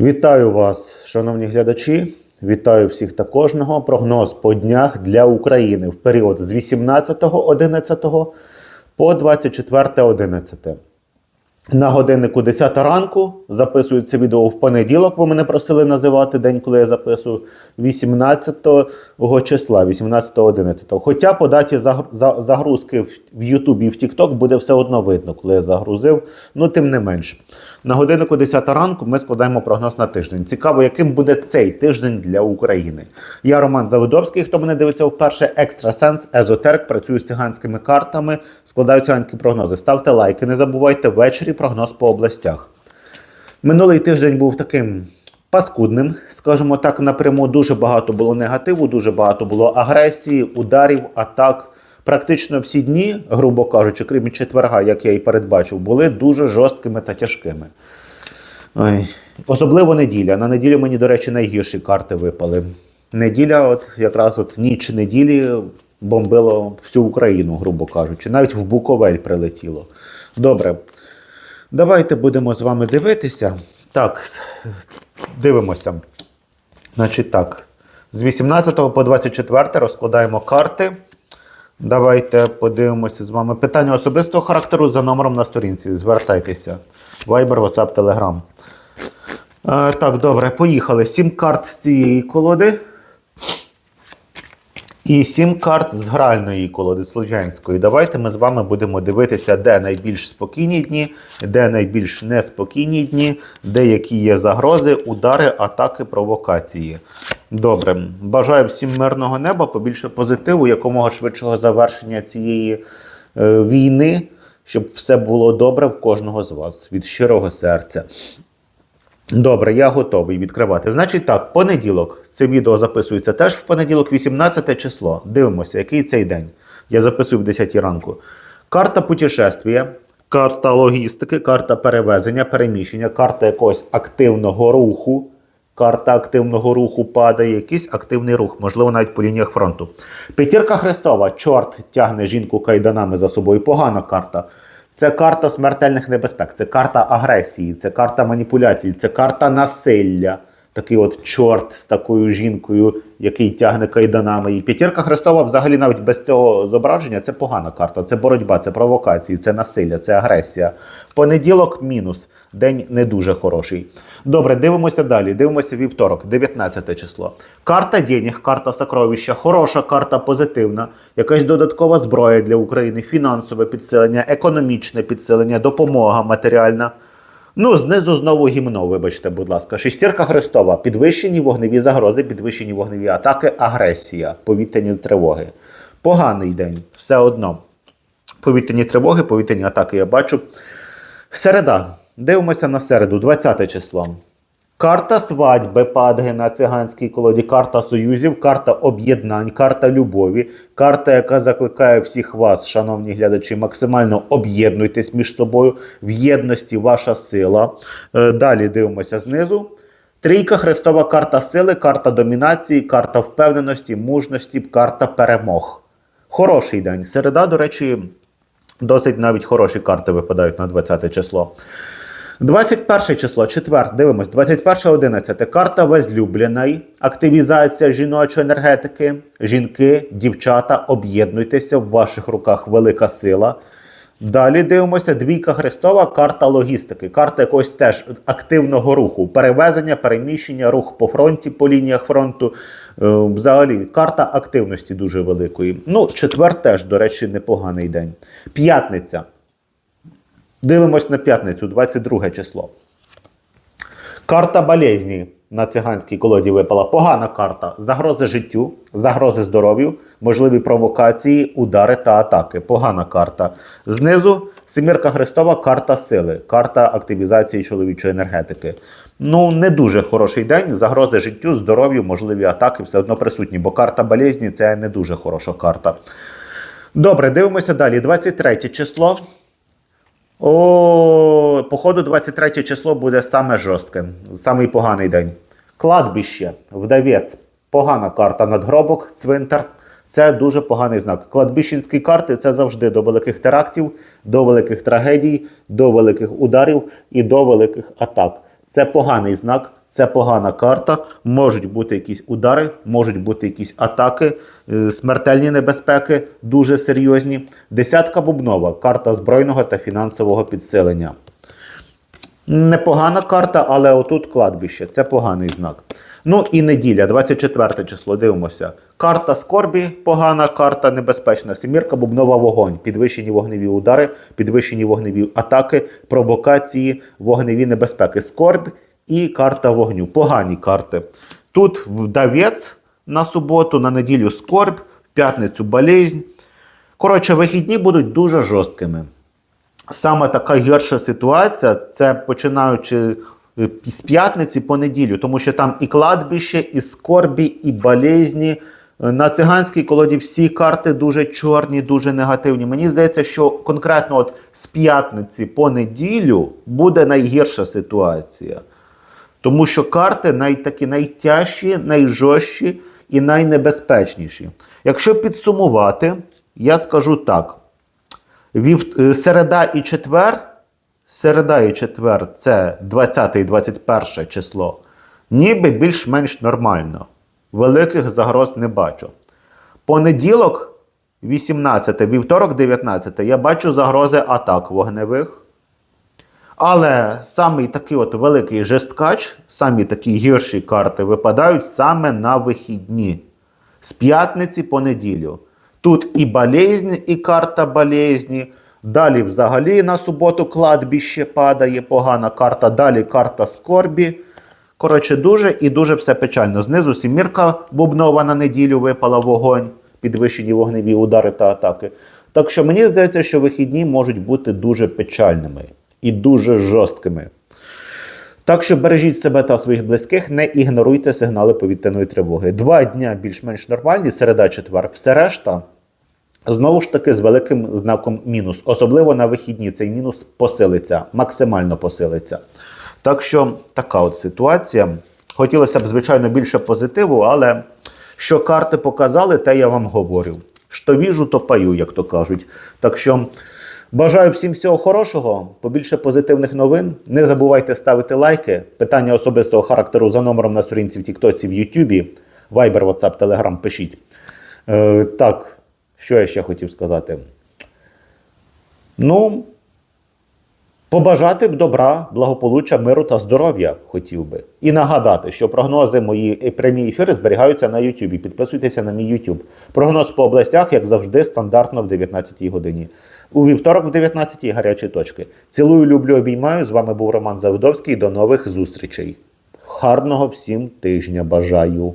Вітаю вас, шановні глядачі. Вітаю всіх та кожного. Прогноз по днях для України в період з 18.11 по 24.11. На годиннику 10 ранку записую це відео в понеділок. Ви мене просили називати день, коли я записую 18 числа, 18.11. Хоча по даті загрузки в YouTube і в TikTok буде все одно видно, коли я загрузив. Ну, тим не менш. На годиннику 10 ранку ми складаємо прогноз на тиждень. Цікаво, яким буде цей тиждень для України. Я Роман Завидовський. Хто мене дивиться вперше, екстрасенс, езотерик, працюю з циганськими картами, складаю циганські прогнози. Ставте лайки, не забувайте ввечері прогноз по областях. Минулий тиждень був таким паскудним, скажімо так, напряму. Дуже багато було негативу, дуже багато було агресії, ударів, атак. Практично всі дні, грубо кажучи, крім четверга, як я і передбачив, були дуже жорсткими та тяжкими. Ой. Особливо неділя. На неділю мені, до речі, найгірші карти випали. Неділя, от якраз от ніч неділі бомбило всю Україну, грубо кажучи. Навіть в Буковель прилетіло. Добре. Давайте будемо з вами дивитися. Так, дивимося. Значить так. З 18 по 24 розкладаємо карти. Давайте подивимося з вами. Питання особистого характеру за номером на сторінці. Звертайтеся. Viber, WhatsApp, Telegram. Е, так, добре, поїхали. Сім карт з цієї колоди. І сім карт з гральної колоди слов'янської. Давайте ми з вами будемо дивитися, де найбільш спокійні дні, де найбільш неспокійні дні, де які є загрози, удари, атаки, провокації. Добре, бажаю всім мирного неба, побільше позитиву, якомога швидшого завершення цієї е, війни, щоб все було добре в кожного з вас від щирого серця. Добре, я готовий відкривати. Значить так, понеділок. Це відео записується теж в понеділок, 18 число. Дивимося, який цей день. Я записую в 10 ранку. Карта путешествия, карта логістики, карта перевезення, переміщення, карта якогось активного руху. Карта активного руху падає, якийсь активний рух, можливо, навіть по лініях фронту. П'ятірка Христова, чорт тягне жінку кайданами за собою. Погана карта. Це карта смертельних небезпек, це карта агресії, це карта маніпуляції, це карта насилля. Такий от чорт з такою жінкою, який тягне кайданами. І п'ятірка Христова, взагалі, навіть без цього зображення, це погана карта. Це боротьба, це провокації, це насилля, це агресія. Понеділок мінус. День не дуже хороший. Добре, дивимося далі. Дивимося вівторок, 19 число. Карта денег, карта сокровища, хороша карта позитивна, якась додаткова зброя для України, фінансове підсилення, економічне підсилення, допомога матеріальна. Ну, знизу знову гімно, вибачте, будь ласка. Шестірка Христова. Підвищені вогневі загрози, підвищені вогневі атаки, агресія, повітряні тривоги. Поганий день, все одно. Повітряні тривоги, повітряні атаки я бачу. Середа. Дивимося на середу, 20 число. Карта свадьби падає на циганській колоді, карта союзів, карта об'єднань, карта любові, карта, яка закликає всіх вас, шановні глядачі, максимально об'єднуйтесь між собою. В єдності ваша сила. Е, Далі дивимося знизу. Трійка Христова карта сили, карта домінації, карта впевненості, мужності, карта перемог. Хороший день. Середа, до речі, досить навіть хороші карти випадають на 20 число. 21 число, четвер, дивимось, 21.11. Карта возлюбленої, активізація жіночої енергетики, жінки, дівчата, об'єднуйтеся, в ваших руках велика сила. Далі дивимося, двійка Христова, карта логістики, карта якогось теж активного руху, перевезення, переміщення, рух по фронті, по лініях фронту. Е, Взагалі, карта активності дуже великої. Ну, четвер теж, до речі, непоганий день. П'ятниця. Дивимось на п'ятницю, 22 число. Карта болезні на циганській колоді випала. Погана карта. Загрози життю, загрози здоров'ю, можливі провокації, удари та атаки. Погана карта. Знизу Семірка Христова, карта сили, карта активізації чоловічої енергетики. Ну, не дуже хороший день. Загрози життю, здоров'ю, можливі атаки все одно присутні, бо карта болезні це не дуже хороша карта. Добре, дивимося далі. 23 число. О, походу, 23 число буде саме жорстке, самий поганий день. Кладбище, вдавець, погана карта надгробок, цвинтар. Це дуже поганий знак. Кладбищенські карти це завжди до великих терактів, до великих трагедій, до великих ударів і до великих атак. Це поганий знак, Це погана карта. Можуть бути якісь удари, можуть бути якісь атаки, е, смертельні небезпеки, дуже серйозні. Десятка бубнова карта збройного та фінансового підсилення. Непогана карта, але отут кладбище. Це поганий знак. Ну і неділя, 24 число. Дивимося. Карта скорбі, погана карта, небезпечна. Семірка, бубнова вогонь, підвищені вогневі удари, підвищені вогневі атаки, провокації, вогневі небезпеки. Скорбь і карта вогню. Погані карти. Тут вдавець на суботу, на неділю скорбь, в п'ятницю болезнь. Коротше, вихідні будуть дуже жорсткими. Саме така гірша ситуація це починаючи е, з п'ятниці по неділю, тому що там і кладбище, і скорбі, і болезні. Е, На циганській колоді всі карти дуже чорні, дуже негативні. Мені здається, що конкретно от з п'ятниці по неділю буде найгірша ситуація. Тому що карти най, найтяжчі, найжорстчі і найнебезпечніші. Якщо підсумувати, я скажу так: Вів... е, середа і четвер, середа і четвер це 20 і 21 число, ніби більш-менш нормально. Великих загроз не бачу. Понеділок, 18, вівторок, 19, я бачу загрози атак вогневих. Але самий такий от великий жесткач, самі такі гірші карти випадають саме на вихідні. З п'ятниці по неділю. Тут і болезнь, і карта болезні. Далі взагалі на суботу кладбище падає, погана карта. Далі карта скорбі. Коротше, дуже і дуже все печально. Знизу сімірка бубнова на неділю випала вогонь, підвищені вогневі удари та атаки. Так що мені здається, що вихідні можуть бути дуже печальними і дуже жорсткими. Так що бережіть себе та своїх близьких, не ігноруйте сигнали повітряної тривоги. Два дня більш-менш нормальні, середа, четвер, все решта. Знову ж таки, з великим знаком мінус. Особливо на вихідні цей мінус посилиться, максимально посилиться. Так що така от ситуація. Хотілося б, звичайно, більше позитиву, але що карти показали, те я вам говорю. Що віжу, то паю, як то кажуть. Так що бажаю всім всього хорошого, побільше позитивних новин. Не забувайте ставити лайки. Питання особистого характеру за номером на сторінці в Тіктоці, в Ютубі, Viber, WhatsApp, Telegram пишіть. Е, так, що я ще хотів сказати? Ну, побажати б добра, благополуччя, миру та здоров'я хотів би. І нагадати, що прогнози мої і прямі ефіри зберігаються на Ютубі. Підписуйтеся на мій Ютуб. Прогноз по областях, як завжди, стандартно в 19-й годині. У вівторок в 19 гарячі точки. Цілую, люблю, обіймаю. З вами був Роман Завидовський. До нових зустрічей. Гарного всім тижня бажаю!